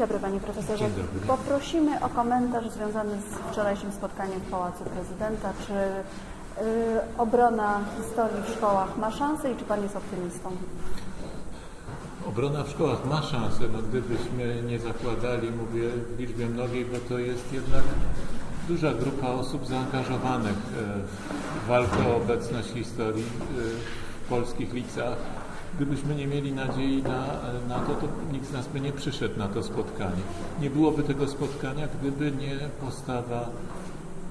dobry Panie Profesorze. Dobry. Poprosimy o komentarz związany z wczorajszym spotkaniem w Pałacu Prezydenta. Czy y, obrona historii w szkołach ma szansę i czy Pan jest optymistą? Obrona w szkołach ma szansę, no gdybyśmy nie zakładali, mówię w liczbie mnogiej, bo to jest jednak duża grupa osób zaangażowanych e, w walkę o obecność historii e, w polskich liceach. Gdybyśmy nie mieli nadziei na, na to, to nikt z nas by nie przyszedł na to spotkanie. Nie byłoby tego spotkania, gdyby nie postawa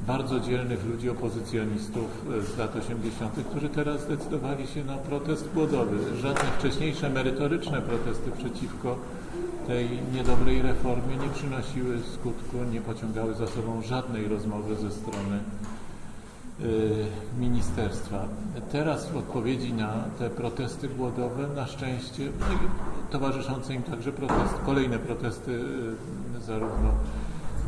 bardzo dzielnych ludzi, opozycjonistów z lat 80., którzy teraz zdecydowali się na protest głodowy. Żadne wcześniejsze merytoryczne protesty przeciwko tej niedobrej reformie nie przynosiły skutku, nie pociągały za sobą żadnej rozmowy ze strony ministerstwa. Teraz w odpowiedzi na te protesty głodowe, na szczęście, no towarzyszące im także protesty, kolejne protesty y, zarówno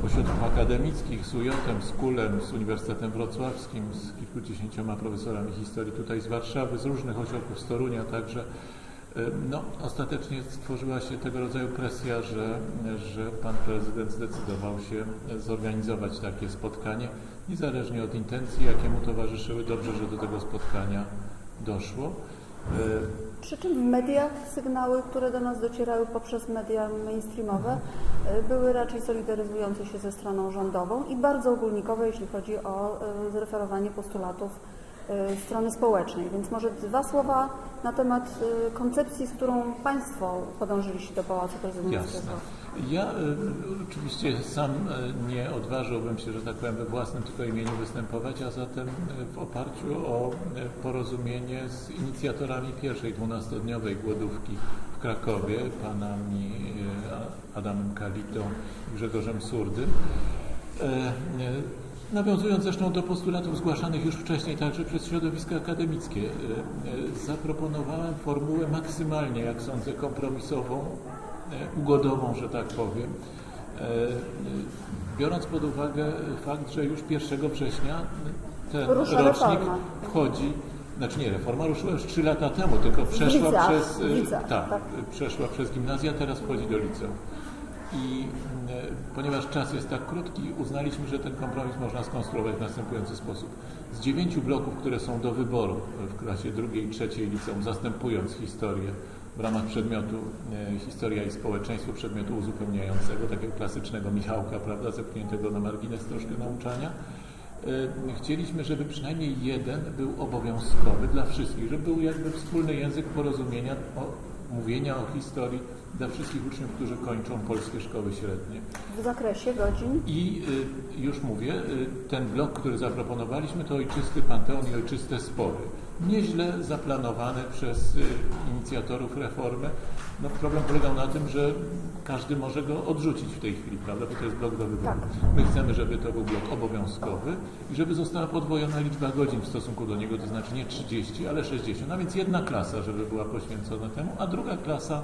ośrodków akademickich z UJ-em, z KUL-em, z Uniwersytetem Wrocławskim, z kilkudziesięcioma profesorami historii tutaj z Warszawy, z różnych ośrodków z Torunia także. No, ostatecznie stworzyła się tego rodzaju presja, że, że pan prezydent zdecydował się zorganizować takie spotkanie, niezależnie od intencji, jakie mu towarzyszyły. Dobrze, że do tego spotkania doszło. Y, Przy czym w mediach sygnały, które do nas docierały poprzez media mainstreamowe, y, były raczej solidaryzujące się ze stroną rządową i bardzo ogólnikowe, jeśli chodzi o y, zreferowanie postulatów strony społecznej. Więc może dwa słowa na temat y, koncepcji, z którą Państwo podążyliście do Pałacu Prezydenckiego. Ja y, oczywiście sam nie odważyłbym się, że tak powiem, we własnym tylko imieniu występować, a zatem w oparciu o porozumienie z inicjatorami pierwszej dwunastodniowej głodówki w Krakowie, panami Adamem Kalitą i Grzegorzem Surdym. Nawiązując zresztą do postulatów zgłaszanych już wcześniej także przez środowiska akademickie, y, y, zaproponowałem formułę maksymalnie, jak sądzę, kompromisową, y, ugodową, że tak powiem, biorąc pod uwagę fakt, że już 1 września ten Rusza rocznik reforma. wchodzi, znaczy nie, reforma ruszyła już 3 lata temu, tylko przeszła liceach, przez, liceach, tak, tak. przeszła przez gimnazja, teraz wchodzi do liceum. I e, ponieważ czas jest tak krótki, uznaliśmy, że ten kompromis można skonstruować w następujący sposób. Z dziewięciu bloków, które są do wyboru w klasie drugiej i trzeciej liceum, zastępując historię w ramach przedmiotu e, historia i społeczeństwo, przedmiotu uzupełniającego, takiego klasycznego Michałka, prawda, zepchniętego na margines troszkę nauczania, e, chcieliśmy, żeby przynajmniej jeden był obowiązkowy dla wszystkich, żeby był jakby wspólny język porozumienia, o, mówienia o historii dla wszystkich uczniów, którzy kończą polskie szkoły średnie. W zakresie godzin I y, już mówię, y, ten blok, który zaproponowaliśmy, to ojczysty panteon i ojczyste spory. Nieźle zaplanowany przez y, inicjatorów reformy. No, problem polegał na tym, że każdy może go odrzucić w tej chwili, prawda, bo to jest blok do wyboru. Tak. My chcemy, żeby to był blok obowiązkowy i żeby została podwojona liczba godzin w stosunku do niego, to znaczy nie 30, ale 60. A więc jedna klasa, żeby była poświęcona temu, a druga klasa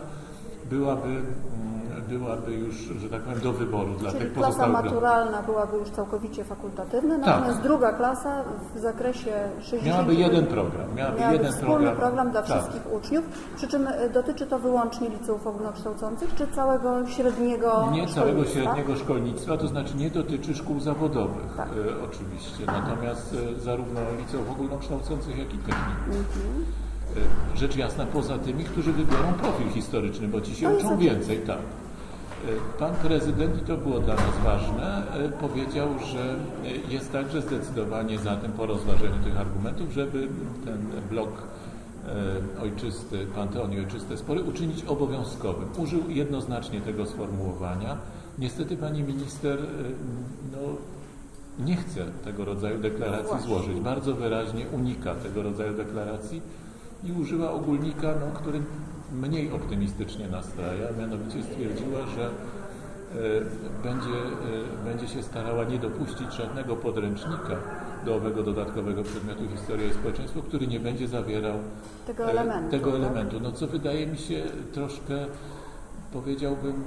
byłaby, mm, byłaby już, że tak powiem, do wyboru dla Czyli tych klasa maturalna byłaby już całkowicie fakultatywna, natomiast druga klasa w zakresie 60 Tak. Miałaby jeden program. Miałaby miałaby jeden wspólny program, program, dla tak. wszystkich uczniów, przy czym e, dotyczy to wyłącznie liceów ogólnokształcących, czy całego średniego Nie całego średniego szkolnictwa, to znaczy nie dotyczy szkół zawodowych Tak. e, oczywiście, natomiast e, zarówno liceów ogólnokształcących, jak i techników. Mhm. E, rzecz jasna poza tymi, którzy wybiorą profil historyczny, bo ci się jest uczą więcej, tak. E, Pan prezydent, i to było dla nas ważne, e, powiedział, że jest także zdecydowanie za tym po rozważeniu tych argumentów, żeby ten blok ojczysty, panteon i ojczyste spory uczynić obowiązkowym. Użył jednoznacznie tego sformułowania. Niestety pani minister no, nie chce tego rodzaju deklaracji Właśnie. złożyć. Bardzo wyraźnie unika tego rodzaju deklaracji i użyła ogólnika, no, który mniej optymistycznie nastraja, mianowicie stwierdziła, że e, będzie, e, będzie się starała nie dopuścić żadnego podręcznika do owego dodatkowego przedmiotu historia i społeczeństwo, który nie będzie zawierał Tego e, elementu, Tego tak? elementu. No co wydaje mi się troszkę, powiedziałbym,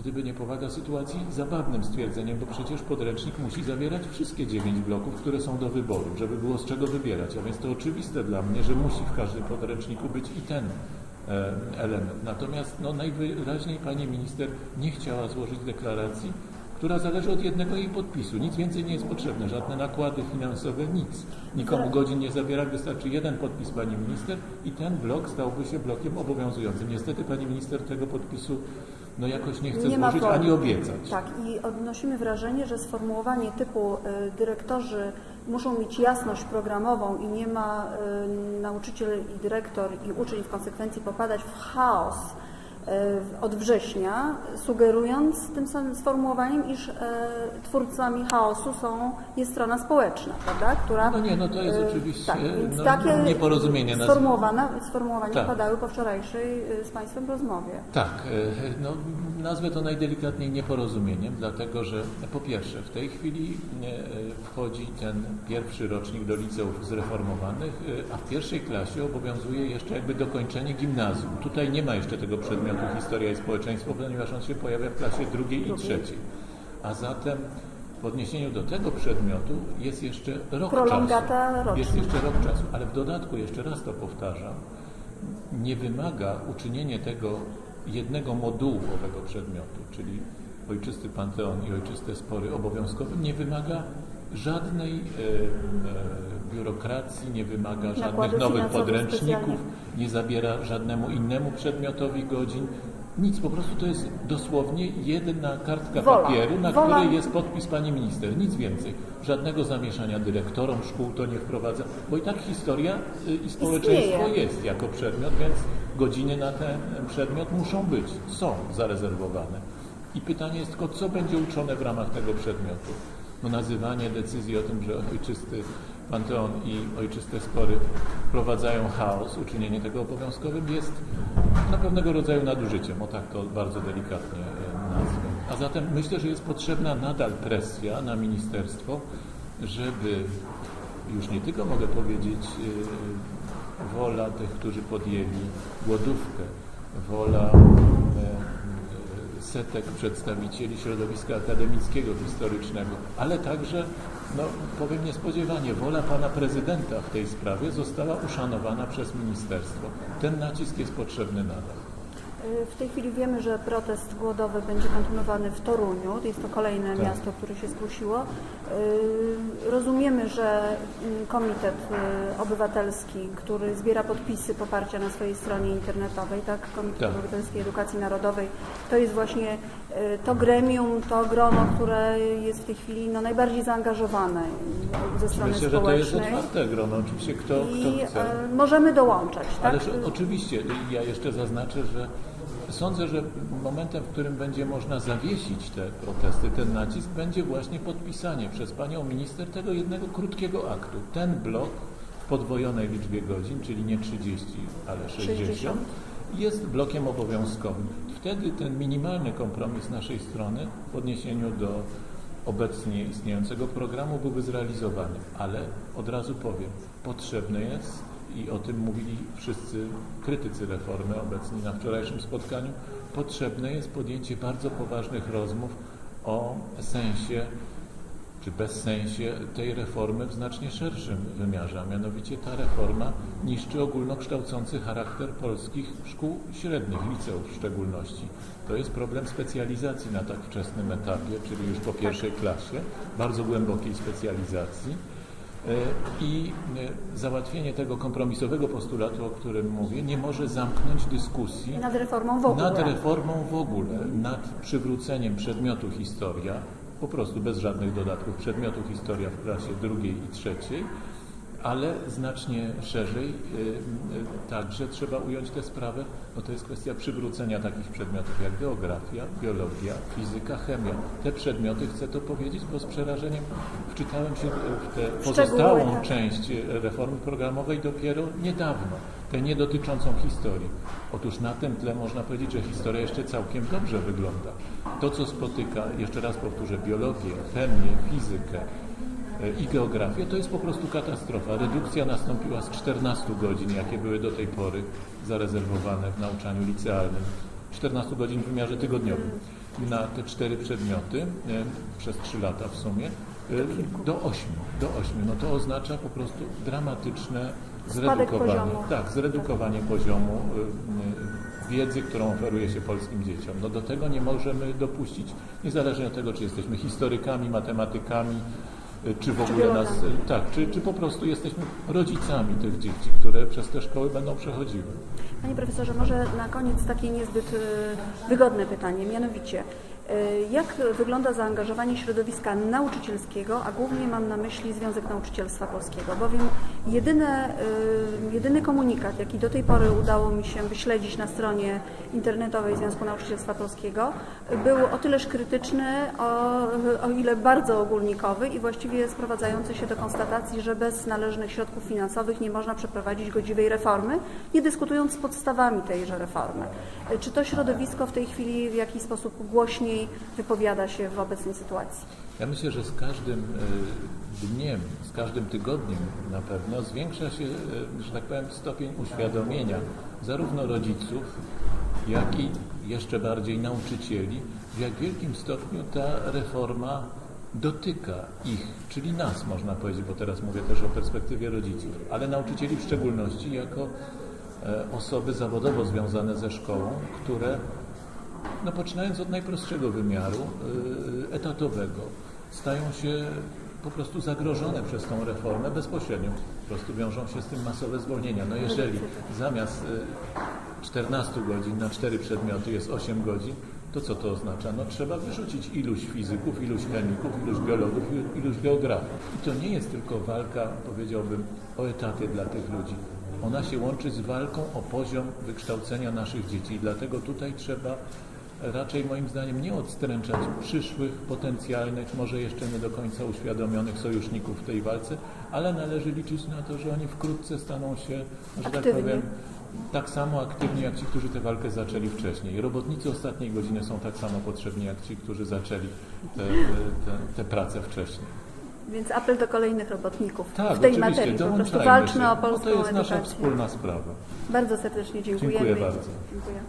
gdyby nie powaga sytuacji, zabawnym stwierdzeniem, bo przecież podręcznik musi zawierać wszystkie dziewięć bloków, które są do wyboru, żeby było z czego wybierać. A więc to oczywiste dla mnie, że musi w każdym podręczniku być i ten e, element. Natomiast no, najwyraźniej pani minister nie chciała złożyć deklaracji, która zależy od jednego jej podpisu. Nic więcej nie jest potrzebne, żadne nakłady finansowe, nic. Nikomu godzin nie zabiera, wystarczy jeden podpis pani minister i ten blok stałby się blokiem obowiązującym. Niestety pani minister tego podpisu no jakoś nie chce Nie formy. ani obiecać. Tak, i odnosimy wrażenie, że sformułowanie typu y, dyrektorzy muszą mieć jasność programową i nie ma y, nauczyciel i dyrektor i uczeń w konsekwencji popadać w chaos od września, sugerując tym samym sformułowaniem, iż y, twórcami chaosu są, jest strona społeczna, prawda? Która, No nie, no to jest y, oczywiście, tak, więc no, takie nieporozumienie nazwy- sformułowania, Tak. padały po wczorajszej z Państwem rozmowie. Tak, e, no, nazwę to najdelikatniej nieporozumieniem, dlatego że po pierwsze w tej chwili e, wchodzi ten pierwszy rocznik do liceów zreformowanych, e, a w pierwszej klasie obowiązuje jeszcze jakby dokończenie gimnazjum. Tutaj nie ma jeszcze tego przedmiotu historia i społeczeństwo, ponieważ on się pojawia w klasie drugiej i trzeciej. A zatem w odniesieniu do tego przedmiotu jest jeszcze rok Prolongata czasu. Jest roczna. jeszcze rok czasu, ale w dodatku, jeszcze raz to powtarzam, nie wymaga uczynienie tego jednego modułu owego przedmiotu, czyli ojczysty panteon i ojczyste spory obowiązkowym, nie wymaga żadnej e, e, biurokracji, nie wymaga żadnych nowych podręczników, nie zabiera żadnemu innemu przedmiotowi godzin. Nic, po prostu to jest dosłownie jedna kartka Wola. papieru, na Wola. której jest podpis pani minister. Nic więcej. Żadnego zamieszania dyrektorom szkół to nie wprowadza, bo i tak historia y, i społeczeństwo Istnieje. jest jako przedmiot, więc godziny na ten przedmiot muszą być, są zarezerwowane. I pytanie jest tylko, co będzie uczone w ramach tego przedmiotu. No nazywanie decyzji o tym, że ojczysty panteon i ojczyste spory wprowadzają chaos, uczynienie tego obowiązkowym jest no, pewnego rodzaju nadużyciem, o tak to bardzo delikatnie e, nazwę. A zatem myślę, że jest potrzebna nadal presja na ministerstwo, żeby już nie tylko mogę powiedzieć e, wola tych, którzy podjęli głodówkę, wola setek przedstawicieli środowiska akademickiego, historycznego, ale także, no, powiem niespodziewanie, wola pana prezydenta w tej sprawie została uszanowana przez ministerstwo. Ten nacisk jest potrzebny nadal. Y, W tej chwili wiemy, że protest głodowy będzie kontynuowany w Toruniu. Jest to kolejne Tak. miasto, które się zgłosiło. Y, Rozumiemy, że mm, Komitet y, Obywatelski, który zbiera podpisy poparcia na swojej stronie internetowej, tak, Komitet Tak. Obywatelski Edukacji Narodowej, to jest właśnie to gremium, to grono, które jest w tej chwili no, najbardziej zaangażowane ze strony Myślę, że to jest społecznej. otwarte grono, oczywiście kto, I kto chce. możemy dołączać, tak? Ależ oczywiście, ja jeszcze zaznaczę, że sądzę, że momentem, w którym będzie można zawiesić te protesty, ten nacisk, będzie właśnie podpisanie przez panią minister tego jednego krótkiego aktu. Ten blok w podwojonej liczbie godzin, czyli nie 30, ale 60, 60. jest blokiem obowiązkowym. Wtedy ten minimalny kompromis naszej strony w odniesieniu do obecnie istniejącego programu byłby zrealizowany, ale od razu powiem, potrzebne jest i o tym mówili wszyscy krytycy reformy obecni na wczorajszym spotkaniu, potrzebne jest podjęcie bardzo poważnych rozmów o sensie czy bezsensie tej reformy w znacznie szerszym wymiarze, a mianowicie ta reforma niszczy ogólnokształcący charakter polskich szkół średnich, liceów w szczególności. To jest problem specjalizacji na tak wczesnym etapie, czyli już po pierwszej klasie, bardzo głębokiej specjalizacji. E, I e, załatwienie tego kompromisowego postulatu, o którym mówię, nie może zamknąć dyskusji Nad reformą w ogóle. nad reformą w ogóle, nad przywróceniem przedmiotu historia, po prostu bez żadnych dodatków, przedmiotu historia w klasie drugiej i trzeciej, ale znacznie szerzej y, y, także trzeba ująć tę sprawę, bo to jest kwestia przywrócenia takich przedmiotów jak geografia, biologia, fizyka, chemia. Te przedmioty, chcę to powiedzieć, bo z przerażeniem wczytałem się w tę pozostałą tak. część y, reformy programowej dopiero niedawno, tę nie dotyczącą historii. Otóż na tym tle można powiedzieć, że historia jeszcze całkiem dobrze wygląda. To, co spotyka, jeszcze raz powtórzę, biologię, chemię, fizykę, i geografię, to jest po prostu katastrofa. Redukcja nastąpiła z 14 godzin, jakie były do tej pory zarezerwowane w nauczaniu licealnym. 14 godzin w wymiarze tygodniowym na te cztery przedmioty e, przez 3 lata w sumie e, do 8. Do 8. No to oznacza po prostu dramatyczne zredukowanie, tak, zredukowanie poziomu y, wiedzy, którą oferuje się polskim dzieciom. No do tego nie możemy dopuścić, niezależnie od tego, czy jesteśmy historykami, matematykami, czy w ogóle nas, y, tak, czy, czy po prostu jesteśmy rodzicami tych dzieci, które przez te szkoły będą przechodziły. Panie profesorze, może na koniec takie niezbyt e, wygodne pytanie, mianowicie jak wygląda zaangażowanie środowiska nauczycielskiego, a głównie mam na myśli Związek Nauczycielstwa Polskiego, bowiem jedyne, e, jedyny komunikat, jaki do tej pory udało mi się wyśledzić na stronie internetowej Związku Nauczycielstwa Polskiego, był o tyleż krytyczny, o, o ile bardzo ogólnikowy i właściwie sprowadzający się do konstatacji, że bez należnych środków finansowych nie można przeprowadzić godziwej reformy, nie dyskutując z podstawami tejże reformy. Czy to środowisko w tej chwili w jakiś sposób głośniej wypowiada się w obecnej sytuacji? Ja myślę, że z każdym e, dniem, z każdym tygodniem na pewno zwiększa się, e, że tak powiem, stopień uświadomienia zarówno rodziców, jak i jeszcze bardziej nauczycieli, w jak wielkim stopniu ta reforma dotyka ich, czyli nas można powiedzieć, bo teraz mówię też o perspektywie rodziców, ale nauczycieli w szczególności jako e, osoby zawodowo związane ze szkołą, które no poczynając od najprostszego wymiaru y, etatowego, stają się po prostu zagrożone przez tą reformę bezpośrednio. Po prostu wiążą się z tym masowe zwolnienia. No jeżeli zamiast y, 14 godzin na 4 przedmioty jest 8 godzin, to co to oznacza? No trzeba wyrzucić iluś fizyków, iluś chemików, iluś biologów, ilu- iluś geografów. I to nie jest tylko walka, powiedziałbym, o etaty dla tych ludzi. Ona się łączy z walką o poziom wykształcenia naszych dzieci. Dlatego tutaj trzeba raczej moim zdaniem nie odstręczać przyszłych, potencjalnych, może jeszcze nie do końca uświadomionych sojuszników w tej walce, ale należy liczyć na to, że oni wkrótce staną się, że tak powiem, tak samo aktywni jak ci, którzy tę walkę zaczęli wcześniej. Robotnicy ostatniej godziny są tak samo potrzebni jak ci, którzy zaczęli tę te, pracę wcześniej. Więc apel do kolejnych robotników Tak, w tej materii. Po prostu walczmy się, o bo polską to jest nasza edukację. wspólna sprawa. Bardzo serdecznie dziękujemy. Dziękuję bardzo. Dziękuję.